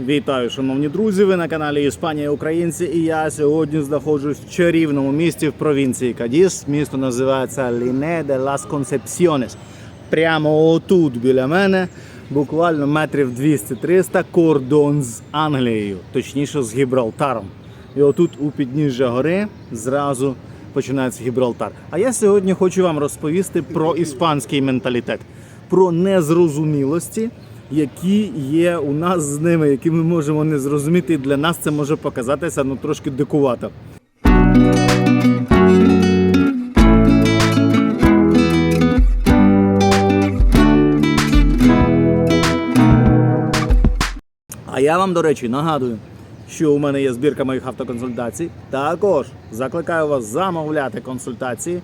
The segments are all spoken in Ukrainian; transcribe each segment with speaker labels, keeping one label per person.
Speaker 1: Вітаю, шановні друзі! Ви на каналі Іспанія Українці. І я сьогодні знаходжусь в чарівному місті в провінції Кадіс. Місто називається Ліне де Лас Консепсіонес. Прямо отут біля мене, буквально метрів 200-300, кордон з Англією, точніше з Гібралтаром. І отут у підніжжя гори зразу починається Гібралтар. А я сьогодні хочу вам розповісти про іспанський менталітет, про незрозумілості які є у нас з ними, які ми можемо не зрозуміти. І для нас це може показатися ну трошки дикувато. А я вам, до речі, нагадую, що у мене є збірка моїх автоконсультацій. Також закликаю вас замовляти консультації,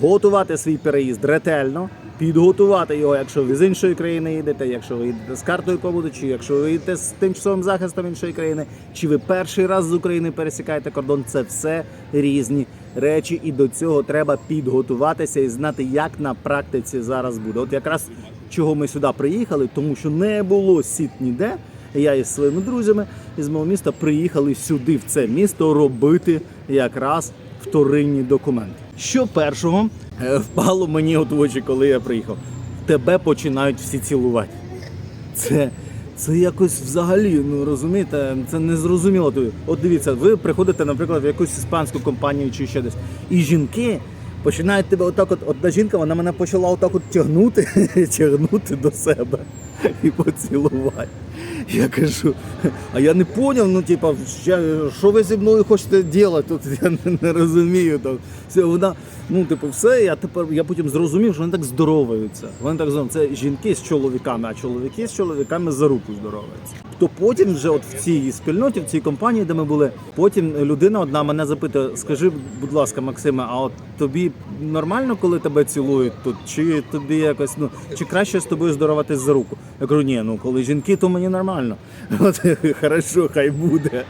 Speaker 1: готувати свій переїзд ретельно, підготувати його, якщо ви з іншої країни їдете, якщо ви їдете з картою побуду, чи якщо ви їдете з тимчасовим захистом іншої країни, чи ви перший раз з України пересікаєте кордон. Це все різні речі, і до цього треба підготуватися і знати, як на практиці зараз буде. От якраз чого ми сюди приїхали, тому що не було сіт ніде. Я із своїми друзями із мого міста приїхали сюди, в це місто, робити якраз вторинні документи. Що першого е, впало мені от в очі, коли я приїхав. Тебе починають всі цілувати. Це, це якось взагалі, ну розумієте, це незрозуміло. От дивіться, ви приходите, наприклад, в якусь іспанську компанію чи ще десь, і жінки починають тебе отак, от одна жінка, вона мене почала отак от тягнути, тягнути до себе і поцілувати. Я кажу, а я не поняв, ну типа, що ви зі мною хочете робити? Тут я не, не розумію. Там. Все, вона, ну, типу, все, я тепер я потім зрозумів, що вони так здороваються. Вони так здороваються. Це жінки з чоловіками, а чоловіки з чоловіками за руку здороваються. То потім вже от в цій спільноті, в цій компанії, де ми були, потім людина одна мене запитує: скажи, будь ласка, Максиме, а от тобі нормально, коли тебе цілують тут? Чи тобі якось, ну, чи краще з тобою здороватись за руку? Я кажу, ні, ну коли жінки, то мені нормально. От хорошо, хай буде.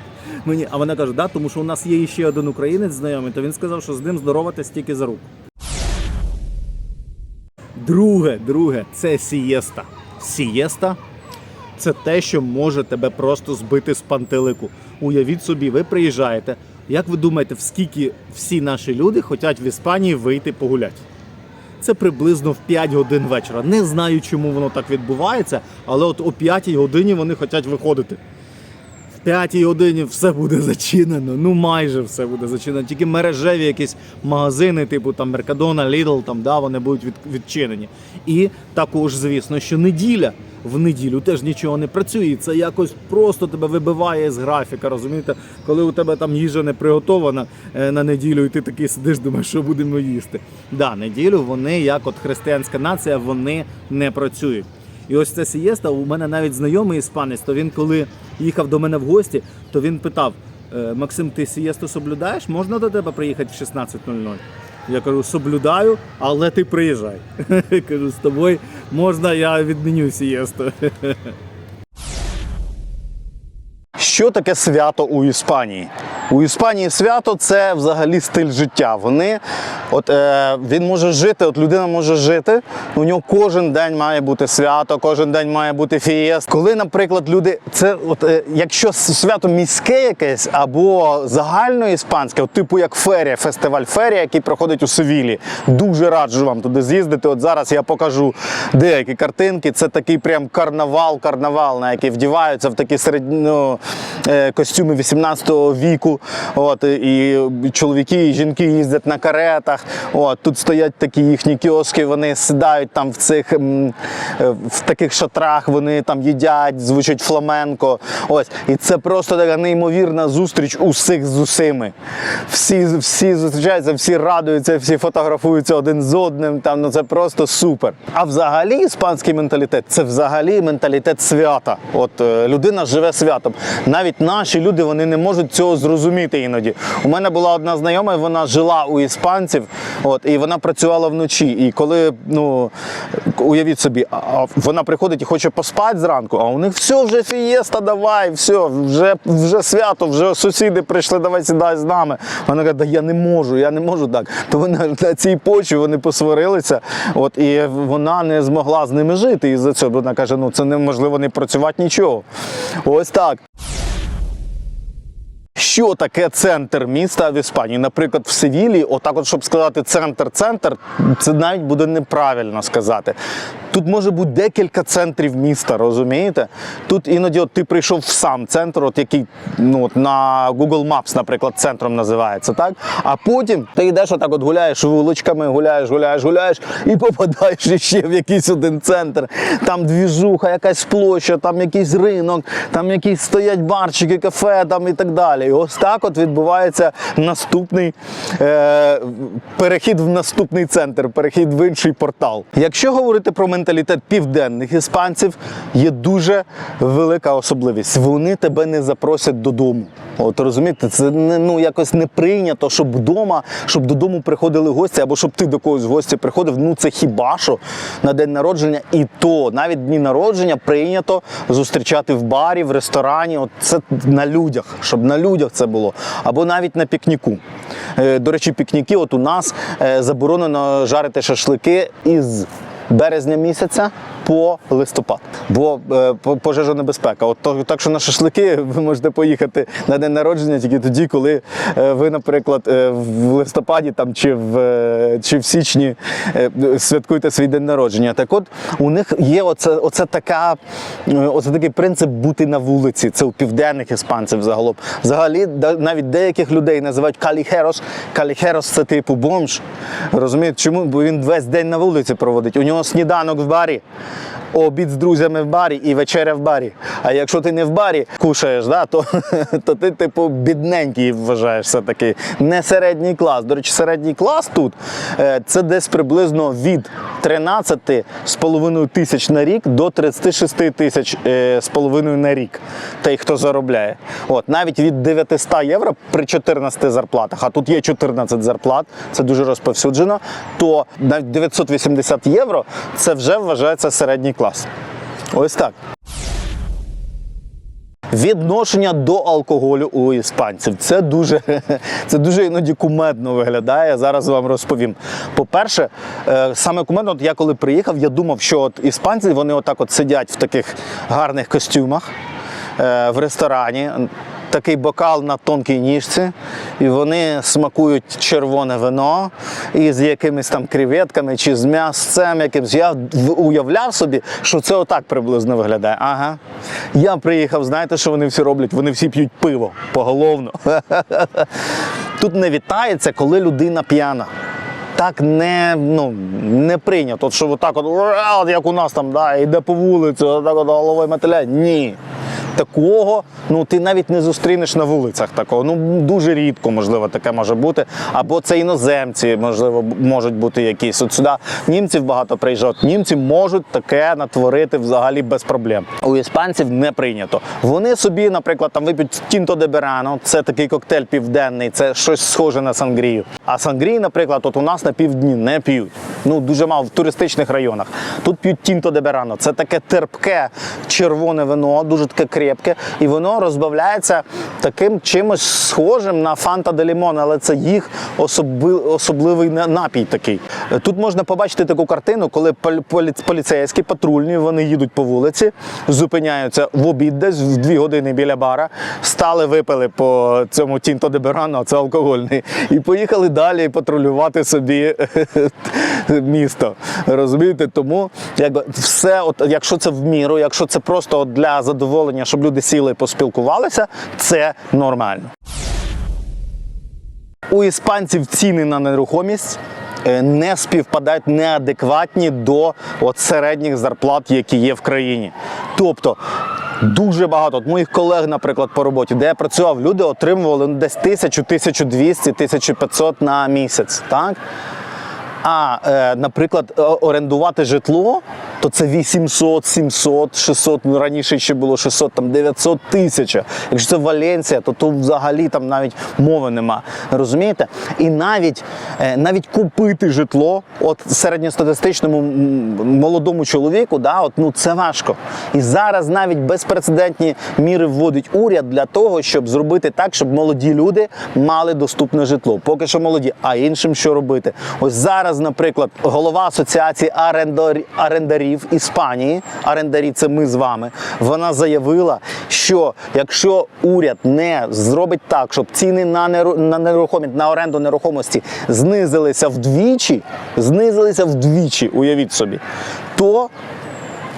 Speaker 1: Мені, а вона каже, да, тому що у нас є ще один українець знайомий, то він сказав, що з ним здороватись тільки за руку. Друге, друге, це сієста. Сієста це те, що може тебе просто збити з пантелику. Уявіть собі, ви приїжджаєте. Як ви думаєте, в скільки всі наші люди хочуть в Іспанії вийти погуляти? Це приблизно в 5 годин вечора. Не знаю, чому воно так відбувається, але от о 5 годині вони хочуть виходити. 5 годині все буде зачинено. Ну майже все буде зачинено. Тільки мережеві якісь магазини, типу там Меркадона, Lidl, там да, вони будуть від, відчинені. І також, звісно, що неділя. В неділю теж нічого не працює. Це якось просто тебе вибиває з графіка. Розумієте, коли у тебе там їжа не приготована е, на неділю, і ти такий сидиш, думаєш, що будемо їсти. Да, неділю вони, як от християнська нація, вони не працюють. І ось ця сієста, у мене навіть знайомий іспанець, то він коли їхав до мене в гості, то він питав: «Е, Максим, ти сієсту соблюдаєш? Можна до тебе приїхати в 16.00? Я кажу, соблюдаю, але ти приїжджай. Кажу, з тобою можна, я відміню сієсту.
Speaker 2: Що таке свято у Іспанії? У Іспанії свято це взагалі стиль життя. Вони, от е, він може жити, от людина може жити. У нього кожен день має бути свято, кожен день має бути фієст. Коли, наприклад, люди, це от е, якщо свято міське якесь або загальноіспанське, от типу як ферія, фестиваль ферія, який проходить у Севілі. Дуже раджу вам туди з'їздити. От зараз я покажу деякі картинки. Це такий прям карнавал, карнавал, на який вдіваються в такі середньо е, костюми 18 віку. От і чоловіки і жінки їздять на каретах. От тут стоять такі їхні кіоски. Вони сідають там в цих е, в таких шатрах. Вони там їдять, звучать фламенко. Ось і це просто така неймовірна зустріч усіх з усіми. Всі, всі зустрічаються, всі радуються, всі фотографуються один з одним. Там ну це просто супер. А взагалі іспанський менталітет це взагалі менталітет свята. От е, людина живе святом. Навіть наші люди вони не можуть цього зрозуміти. Зрозуміти іноді. У мене була одна знайома, вона жила у іспанців, от, і вона працювала вночі. І коли, ну, уявіть собі, вона приходить і хоче поспати зранку, а у них все, вже фієста, давай, все, вже, вже свято, вже сусіди прийшли, давай сідай з нами. Вона каже, да я не можу, я не можу так. То вони на цій почві вони посварилися, от, і вона не змогла з ними жити. І за цього вона каже, ну це неможливо не працювати нічого. Ось так. Що таке центр міста в Іспанії? Наприклад, в Севілі, отак, от, щоб сказати центр-центр, це навіть буде неправильно сказати. Тут може бути декілька центрів міста, розумієте? Тут іноді от ти прийшов в сам центр, от який ну, от на Google Maps, наприклад, центром називається, так? А потім ти йдеш отак, от гуляєш вуличками, гуляєш, гуляєш, гуляєш і попадаєш ще в якийсь один центр. Там двіжуха, якась площа, там якийсь ринок, там якісь стоять барчики, кафе там і так далі. І ось так от відбувається наступний е, перехід в наступний центр, перехід в інший портал. Якщо говорити про менталітет південних іспанців, є дуже велика особливість. Вони тебе не запросять додому. От розумієте, це не ну якось не прийнято, щоб вдома, щоб додому приходили гості, або щоб ти до когось в гості приходив. Ну це хіба що на день народження, і то навіть дні народження прийнято зустрічати в барі, в ресторані. От це на людях, щоб на людях це було, або навіть на пікніку. Е, До речі, пікніки, от у нас е, заборонено жарити шашлики із березня місяця по листопад, бо е, пожежонебезпека. От то- так що на шашлики ви можете поїхати на день народження тільки тоді, коли е, ви, наприклад, е, в листопаді там чи в е, чи в січні е, святкуєте свій день народження. Так от у них є оце, оце така, е, оце такий принцип бути на вулиці. Це у південних іспанців загалом. Взагалі, навіть деяких людей називають каліхерос. Каліхерос це типу бомж. Розумієте, чому? Бо він весь день на вулиці проводить. У нього сніданок в барі. Обід з друзями в барі і вечеря в барі. А якщо ти не в барі кушаєш, да, то, то ти, типу, бідненький вважаєшся такий. Не середній клас. До речі, середній клас тут е, це десь приблизно від 13,5 тисяч на рік до 36 тисяч е, з половиною на рік. Той, хто заробляє. От, навіть від 900 євро при 14 зарплатах, а тут є 14 зарплат, це дуже розповсюджено, то навіть 980 євро це вже вважається середній клас. Ось так. Відношення до алкоголю у іспанців це дуже, це дуже іноді кумедно виглядає. Зараз вам розповім. По-перше, е, саме кумедно, от я коли приїхав, я думав, що от іспанці вони отак от сидять в таких гарних костюмах е, в ресторані. Такий бокал на тонкій ніжці, і вони смакують червоне вино із якимись там креветками чи з м'ясцем якимось. Я уявляв собі, що це отак приблизно виглядає. Ага. Я приїхав, знаєте, що вони всі роблять? Вони всі п'ють пиво поголовно. Тут не вітається, коли людина п'яна. Так не, ну, не прийнято, що отак от, як у нас там, да, йде по вулиці, отак от головою мотиляє. Ні. Такого ну ти навіть не зустрінеш на вулицях такого. Ну дуже рідко, можливо, таке може бути. Або це іноземці, можливо, можуть бути якісь. От сюди німців багато приїжджають. Німці можуть таке натворити взагалі без проблем. У іспанців не прийнято. Вони собі, наприклад, там вип'ють Тінто де Берано, це такий коктейль південний, це щось схоже на сангрію. А сангрії, наприклад, от у нас на півдні не п'ють. Ну дуже мало в туристичних районах. Тут п'ють Тінто де Берано. Це таке терпке червоне вино, дуже таке крепке, і воно розбавляється таким чимось схожим на Фанта де Лімон, але це їх особи, особливий напій такий. Тут можна побачити таку картину, коли полі- полі- поліцейські патрульні вони їдуть по вулиці, зупиняються в обід десь в дві години біля бара, стали, випили по цьому Тінто де Берано, це алкогольний, і поїхали далі патрулювати собі місто. Розумієте? Тому якби все, от якщо це в міру, якщо це просто для задоволення, щоб люди сіли і поспілкувалися, це нормально. У іспанців ціни на нерухомість е, не співпадають неадекватні до от середніх зарплат, які є в країні. Тобто дуже багато от моїх колег, наприклад, по роботі, де я працював, люди отримували ну, десь 1000, 1200, 1500 на місяць. Так? А, е, наприклад, орендувати житло, то це 800, 700, 600, ну раніше ще було 600, там 900 тисяч. Якщо це Валенсія, то то взагалі там навіть мови нема. Розумієте? І навіть, е, навіть купити житло, от середньостатистичному молодому чоловіку, да, от, ну це важко. І зараз навіть безпрецедентні міри вводить уряд для того, щоб зробити так, щоб молоді люди мали доступне житло. Поки що молоді, а іншим що робити? Ось зараз, наприклад, голова асоціації арендарів Іспанії, арендарі, це ми з вами. Вона заявила, що якщо уряд не зробить так, щоб ціни на нерухомість, на оренду нерухомості знизилися вдвічі, знизилися вдвічі, уявіть собі, то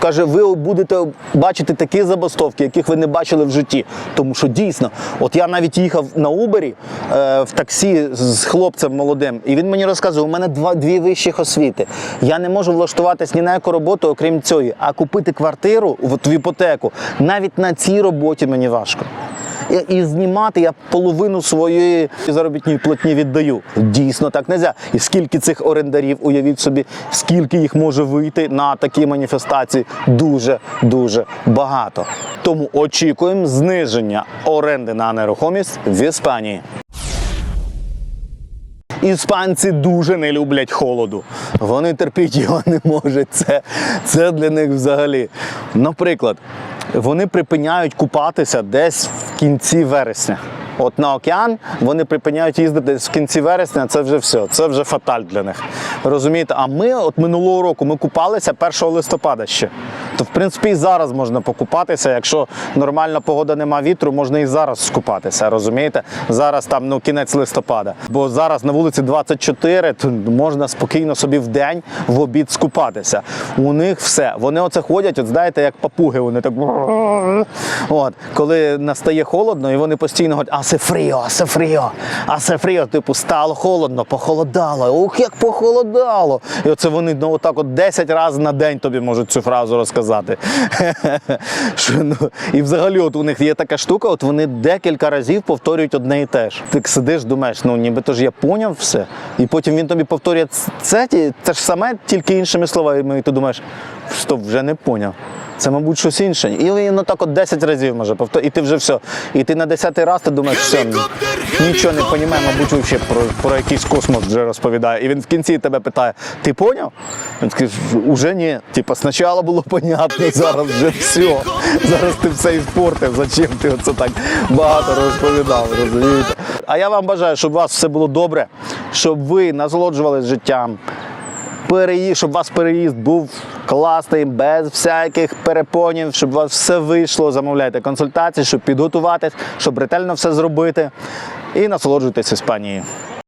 Speaker 2: Каже, ви будете бачити такі забастовки, яких ви не бачили в житті. Тому що дійсно, от я навіть їхав на Убері е, в таксі з хлопцем молодим, і він мені розказує, у мене два дві вищих освіти. Я не можу влаштуватись ні на яку роботу, окрім цієї. А купити квартиру в іпотеку навіть на цій роботі мені важко. І, знімати я половину своєї заробітної платні віддаю. Дійсно так не можна. І скільки цих орендарів, уявіть собі, скільки їх може вийти на такі маніфестації, дуже дуже багато. Тому очікуємо зниження оренди на нерухомість в Іспанії. Іспанці дуже не люблять холоду. Вони терпіти його не можуть. Це, це для них взагалі. Наприклад, вони припиняють купатися десь в кінці вересня. От на океан вони припиняють їздити в кінці вересня, це вже все, це вже фаталь для них. Розумієте? А ми от минулого року ми купалися 1 листопада ще. То в принципі і зараз можна покупатися. Якщо нормальна погода нема вітру, можна і зараз скупатися. Розумієте? Зараз там ну кінець листопада. Бо зараз на вулиці 24, то можна спокійно собі в день в обід скупатися. У них все. Вони оце ходять, от знаєте, як папуги. Вони так от коли настає холодно, і вони постійно говорять, асе фріо, асе фріо, асе фріо, типу, стало холодно, похолодало. Ух, як похолодало. І оце вони ну, отак от 10 разів на день тобі можуть цю фразу розказати. Що, ну, і взагалі, от у них є така штука, от вони декілька разів повторюють одне і те ж. Ти сидиш, думаєш, ну нібито ж я поняв все. І потім він тобі повторює це, це ж саме, тільки іншими словами. І ти думаєш, стоп, вже не поняв. Це, мабуть, щось інше. І він отак от 10 разів може повторити, і ти вже все. І ти на 10 раз ти думаєш, все, ну, нічого не розуміє, мабуть, взагалі про, про якийсь космос вже розповідає. І він в кінці тебе питає: ти поняв? Він такий, уже ні. Типа, спочатку було понятно, зараз вже все. Зараз ти все іспортив. Зачем ти оце так багато розповідав, розумієте? А я вам бажаю, щоб у вас все було добре, щоб ви насолоджувалися життям переїзд, щоб у вас переїзд був класний, без всяких перепонів, щоб у вас все вийшло. Замовляйте консультації, щоб підготуватись, щоб ретельно все зробити. І насолоджуйтесь Іспанією.